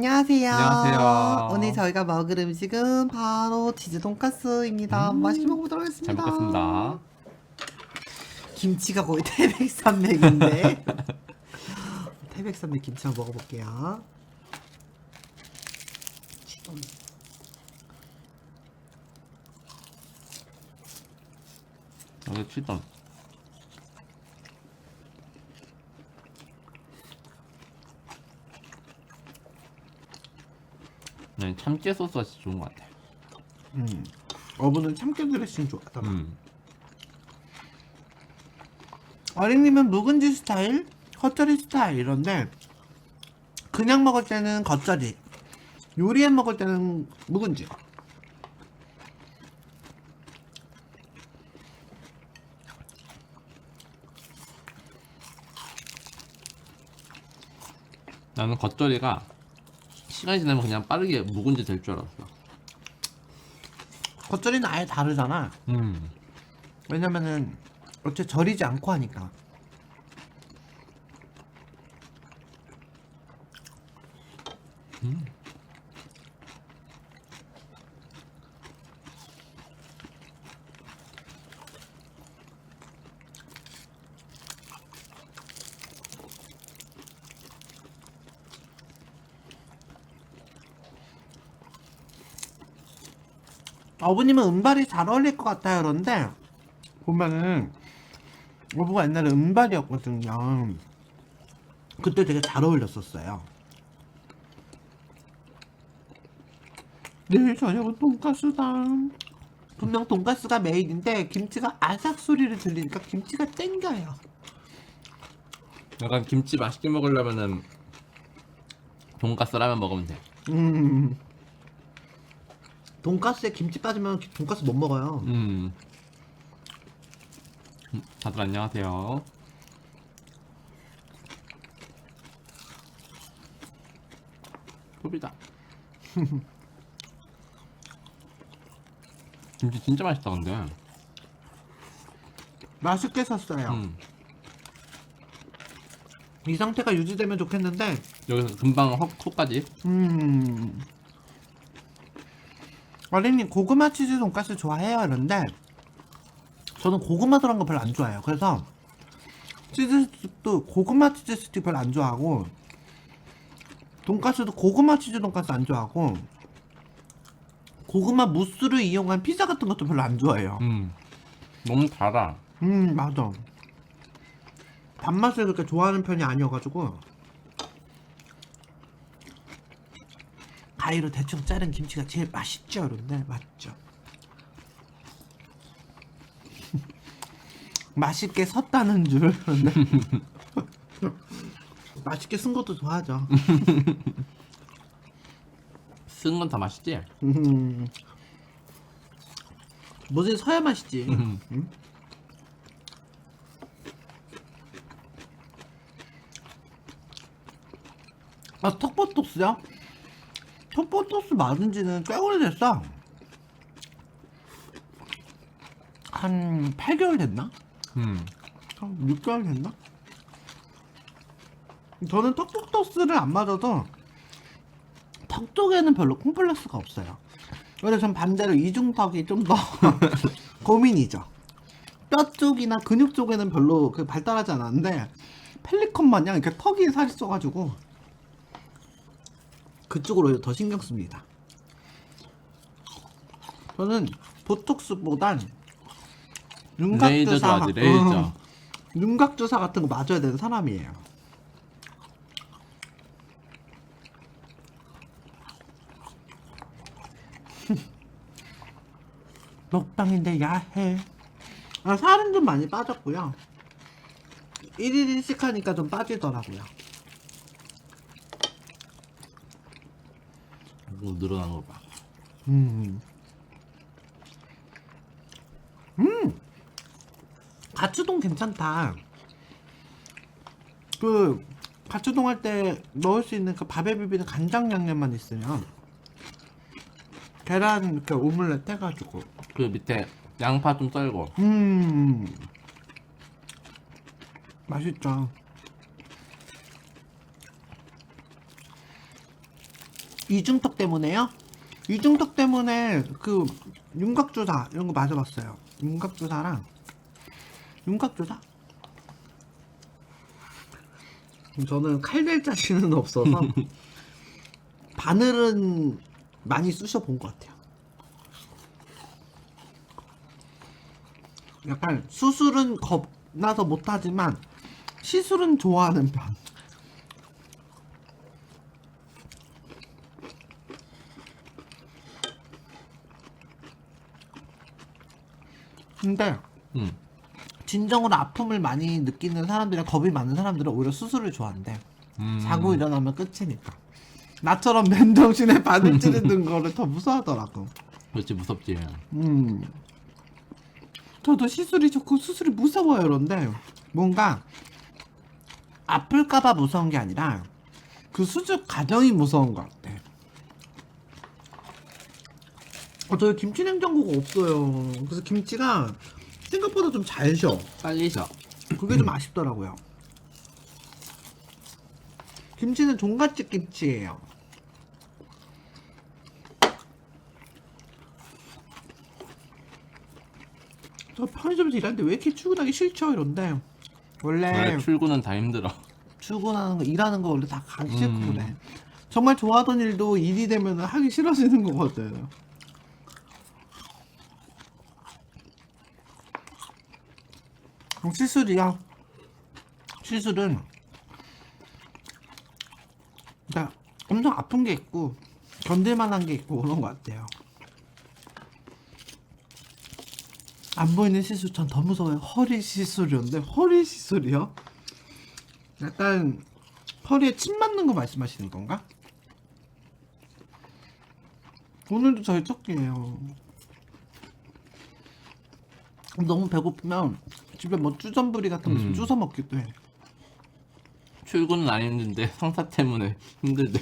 안녕하세요. 안녕하세요. 오늘 저희가 먹을 음식은 바로 치즈 돈까스입니다. 음. 맛있게 먹어보도록 하겠습니다. 잘 먹겠습니다. 김치가 거의 태백산맥인데. 태백산맥 김치 한번 먹어볼게요. 여기 치던. 네, 참깨 소스가 진짜 좋은 것 같아. 음. 어부는 참깨 드레싱 좋아하더라. 음. 어린님은 묵은지 스타일, 겉절이 스타일 이런데 그냥 먹을 때는 겉절이, 요리해 먹을 때는 묵은지. 나는 겉절이가 시간이 지나면 그냥 빠르게 묵은지 될 줄 알았어. 겉절이는 아예 다르잖아. 음. 왜냐면은 어째 절이지 않고 하니까. 어부님은 은발이 잘 어울릴 것 같아요. 그런데 보면은 어부가 옛날에 은발이었거든요. 그때 되게 잘 어울렸었어요. 내일 저녁은 돈가스다. 분명 돈가스가 메인인데 김치가 아삭 소리를 들리니까 김치가 땡겨요. 약간 김치 맛있게 먹으려면은 돈가스 라면 먹으면 돼. 음. 돈가스에 김치 빠지면 돈가스 못 먹어요. 음. 음, 다들 안녕하세요. 소비다. 김치 진짜 맛있다 근데. 맛있게 샀어요. 음. 이 상태가 유지되면 좋겠는데 여기서 금방 헉 톡까지. 음. 어린님 고구마 치즈 돈가스 좋아해요 이런데 저는 고구마 들어간 거 별로 안 좋아해요 그래서 치즈 스틱도 고구마 치즈 스틱 별로 안 좋아하고 돈가스도 고구마 치즈 돈가스 안 좋아하고 고구마 무스를 이용한 피자 같은 것도 별로 안 좋아해요 음. 너무 달아. 음 맞아 단맛을 그렇게 좋아하는 편이 아니어가지고 가위로 대충 자른 김치가 제일 맛있죠 그런데 맞죠 맛있게 섰다는 줄 그런데 맛있게 쓴 것도 좋아하죠 쓴 건 다 맛있지? 음. 뭐든 서야 맛있지 음. 응? 아 턱버토스야? 턱버토스 맞은 지는 꽤 오래됐어 한 8개월 됐나? 음. 한 6개월 됐나? 저는 턱버토스를 안 맞아도 턱 쪽에는 별로 콤플렉스가 없어요 그래서 전 반대로 이중턱이 좀 더 고민이죠 뼈 쪽이나 근육 쪽에는 별로 그 발달하지 않았는데 펠리컨 마냥 이렇게 턱이 살이 쪄가지고 그쪽으로 더 신경 씁니다. 저는 보톡스보단 레이저 주사, 좋아하지 레이저. 어, 윤곽 주사 같은 거 맞아야 되는 사람이에요. 먹방인데 야해. 아, 살은 좀 많이 빠졌고요. 1일 1식 하니까 좀 빠지더라고요. 늘어난 거 봐. 음. 음. 가츠동 괜찮다. 그 가츠동 할 때 넣을 수 있는 그 밥에 비비는 간장 양념만 있으면 계란 이렇게 오믈렛 해가지고 그 밑에 양파 좀 썰고. 음 맛있죠. 이중턱 때문에요? 이중턱 때문에 그 윤곽주사 이런 거 맞아봤어요. 윤곽주사랑 윤곽주사? 저는 칼 될 자신은 없어서 바늘은 많이 쑤셔 본 것 같아요. 약간 수술은 겁나서 못하지만 시술은 좋아하는 편. 근데 음. 진정으로 아픔을 많이 느끼는 사람들이랑 겁이 많은 사람들은 오히려 수술을 좋아한대. 음. 자고 일어나면 끝이니까. 나처럼 맨정신에 바늘 찌르는 거를 더 무서워하더라고. 그렇지 무섭지. 음. 저도 시술이 좋고 수술이 무서워요, 그런데 뭔가 아플까봐 무서운 게 아니라 그 수술 과정이 무서운 것 같아. 어, 저희 김치 냉장고가 없어요. 그래서 김치가 생각보다 좀 잘 쉬어. 빨리 셔. 그게 좀 아쉽더라고요. 김치는 종갓집 김치예요. 저 편의점에서 일하는데 왜 이렇게 출근하기 싫죠? 이런데 원래 원래 출근은 다 힘들어. 출근하는 거 일하는 거 원래 다 가기 싫고 음. 그래. 정말 좋아하던 일도 일이 되면 하기 싫어지는 거거든. 그럼 시술이야. 시술은 그러니까 엄청 아픈 게 있고 견딜만한 게 있고 그런 것 같아요. 안 보이는 시술 전 더 무서워요. 허리 시술이었는데 허리 시술이요? 약간 허리에 침 맞는 거 말씀하시는 건가? 오늘도 저희 첫 끼예요. 너무 배고프면 집에 뭐 쭈전부리 같은 거좀 음. 주워 먹기도 해. 출근은 안 힘든데 상사 때문에 힘들대.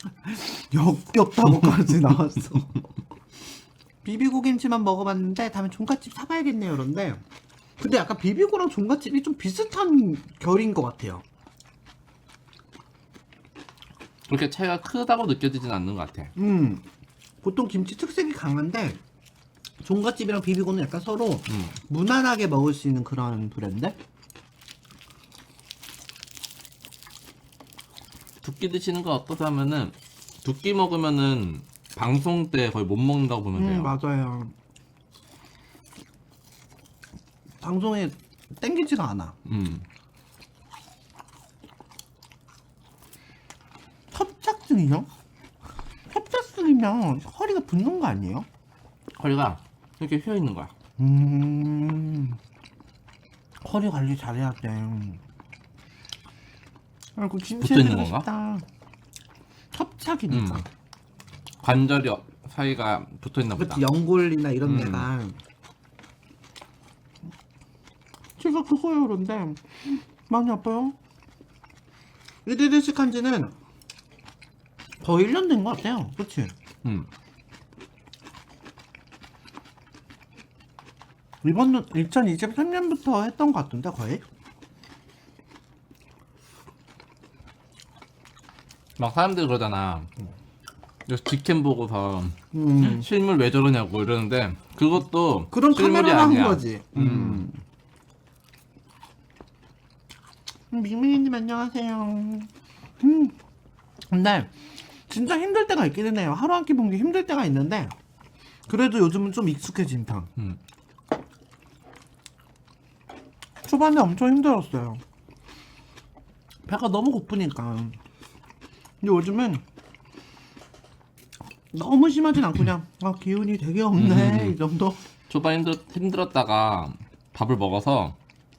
역겹다고까지 나왔어. 비비고 김치만 먹어봤는데 다음에 종갓집 사봐야겠네요. 그런데 근데 약간 비비고랑 종갓집이 좀 비슷한 결인 것 같아요. 그렇게 차이가 크다고 느껴지진 않는 것 같아. 음, 보통 김치 특색이 강한데 종갓집이랑 비비고는 약간 서로 음. 무난하게 먹을 수 있는 그런 브랜드? 두 끼 드시는 거 어떠냐면은 두 끼 먹으면은 방송 때 거의 못 먹는다고 보면 돼요. 음, 맞아요. 방송에 땡기지가 않아. 음. 협착증이요? 협착증이면 허리가 붓는 거 아니에요? 허리가 이렇게 휘어 있는 거야. 음, 허리 관리 잘해야 돼. 아이고 김치 붙어 있는 건가? 싶다. 협착이니까. 음. 관절이 어- 사이가 붙어 있나 보다. 그치 연골이나 이런 음. 데가 제가 그거요 그런데 많이 아파요 이리리식 한 지는 거의 1년 된 것 같아요 그치? 음. 이번 2023년부터 했던 것 같은데 거의? 막 사람들이 그러잖아. 여기서 직캠 보고서 음. 실물 왜 저러냐고 이러는데 그것도 그런 실물이 카메라로 한 아니야. 거지 음. 음, 밍밍이님 안녕하세요 음. 근데 진짜 힘들 때가 있기는 해요 하루 한끼 먹는 게 힘들 때가 있는데 그래도 요즘은 좀 익숙해진 편 음. 초반에 엄청 힘들었어요. 배가 너무 고프니까. 근데 요즘은 너무 심하진 않고 그냥 아 기운이 되게 없네 음. 이 정도. 초반 힘들, 힘들었다가 밥을 먹어서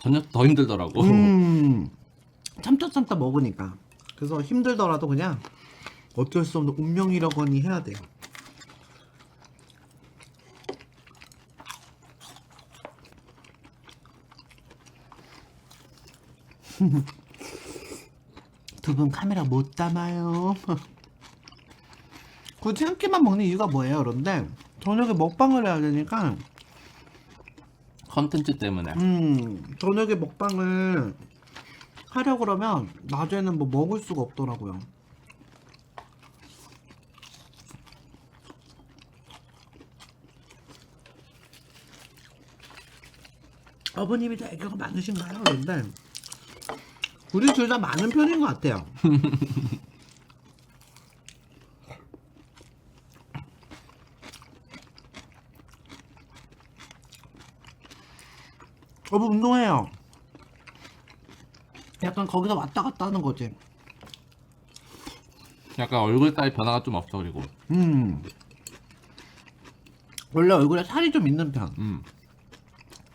저녁 더 힘들더라고. 음 참다 참다 먹으니까. 그래서 힘들더라도 그냥 어쩔 수 없는 운명이라고니 해야 돼요. 두 분 카메라 못 담아요. 굳이 한 끼만 먹는 이유가 뭐예요? 그런데 저녁에 먹방을 해야 되니까 컨텐츠 때문에. 음, 저녁에 먹방을 하려 그러면 낮에는 뭐 먹을 수가 없더라고요. 어머님이 다 애교가 많으신가요? 그런데 우리 둘 다 많은 편인 것 같아요. 어부 운동해요. 약간 거기서 왔다 갔다 하는 거지. 약간 얼굴 따위 변화가 좀 없어 그리고. 음. 원래 얼굴에 살이 좀 있는 편. 음.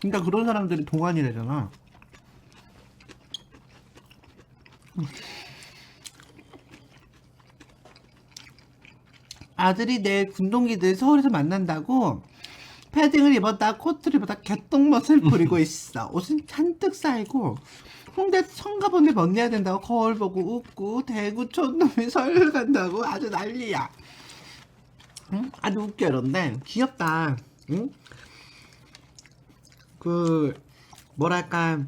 그러니까 그런 사람들이 동안이래잖아. 아들이 내일 군동기들 서울에서 만난다고 패딩을 입었다 코트를 입었다 개똥멋을 부리고 있어. 옷은 잔뜩 쌓이고 홍대 청가본에 번내야 된다고 거울 보고 웃고 대구 촌놈이 서울 간다고 아주 난리야. 응? 아주 웃겨 이런데 귀엽다. 응? 그 뭐랄까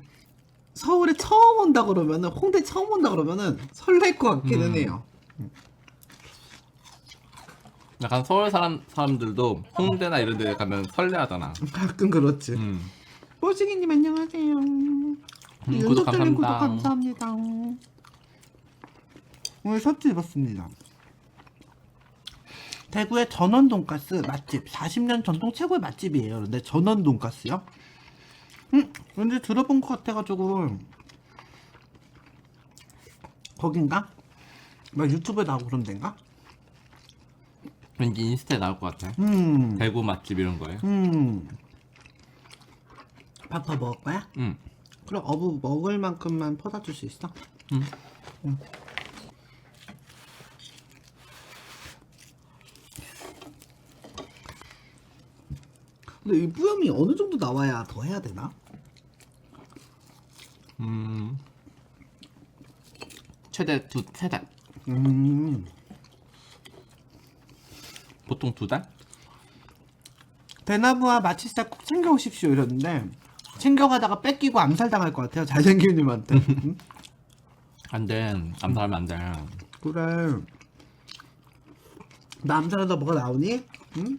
서울에 처음 온다 그러면은 홍대 처음 온다 그러면은 설렐 것 같기는 음. 해요. 약간 서울 사람 사람들도 홍대나 이런 데 가면 설레하잖아. 가끔 그렇지. 음. 뽀지기님 안녕하세요. 구독 윤석철님 구독 감사합니다. 감사합니다. 오늘 셔츠 입었습니다. 대구의 전원 돈가스 맛집 40년 전통 최고의 맛집이에요. 근데 전원 돈가스요? 음, 왠지 들어본 것 같아가지고 거긴가? 막 유튜브에 나오고 그런 데인가? 왠지 인스타에 나올 것 같아. 음, 대구 맛집 이런 거에. 음. 밥 더 먹을 거야? 음. 그럼 어부 먹을 만큼만 퍼다 줄 수 있어? 음. 응. 근데 이 뿌염이 어느 정도 나와야 더 해야 되나? 음. 최대 두 세 달. 음. 보통 두 달? 대나무와 마취사 꼭 챙겨 오십시오 이러는데 챙겨가다가 뺏기고 암살당할 것 같아요 잘생긴 님한테 응? 안 돼. 암살하면 안 돼. 그래 나 암살하다 뭐가 나오니? 응?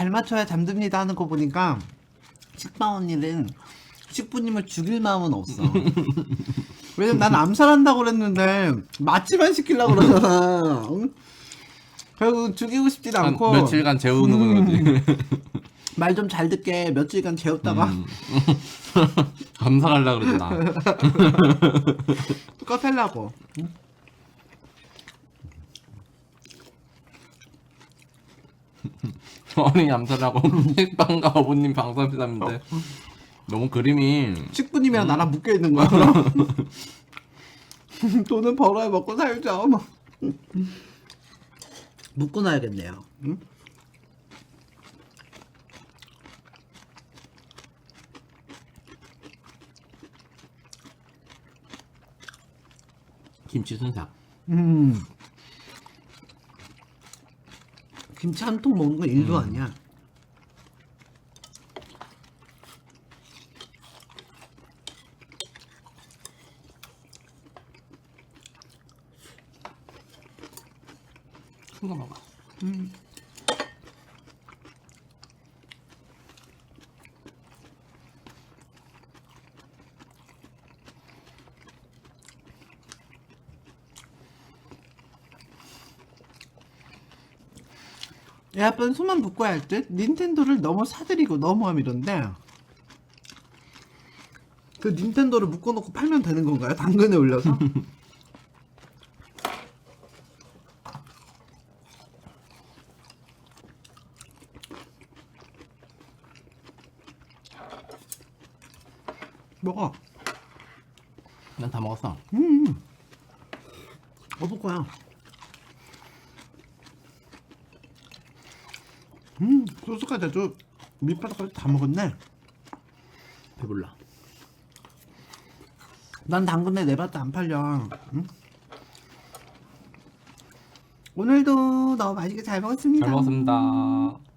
잘 맞춰야 잠듭니다 하는 거 보니까 식빵 언니는 식부님을 죽일 마음은 없어 왜냐면 난 암살한다고 그랬는데 마취만 시키려고 그러잖아 응? 결국 죽이고 한 않고 며칠간 재우는 거지. 말 좀 잘 듣게 며칠간 재웠다가 음. 감사하려 그러지 나. 꺼달라고 어린이 암살하고 식빵과 어부님 방송비담인데 너무 그림이 식부님이랑 나랑 묶여 있는 거야 돈은 벌어야 먹고 살죠 막. 묶어놔야겠네요 응? 김치 순삭. 음. 김치 한 통 먹는 건 일도 아니야. 큰거 먹어. 애 아빠는 손만 묶어야 할 듯 닌텐도를 너무 사들이고 너무 함 이런데 그 닌텐도를 묶어놓고 팔면 되는 건가요? 당근에 올려서? 먹어 난 다 먹었어. 먹을 거야 음 소스까지 아주 밑바닥까지 다 먹었네 배불러. 난 당근에 내봤도 안 팔려. 응? 오늘도 너무 맛있게 잘 먹었습니다. 잘 먹었습니다.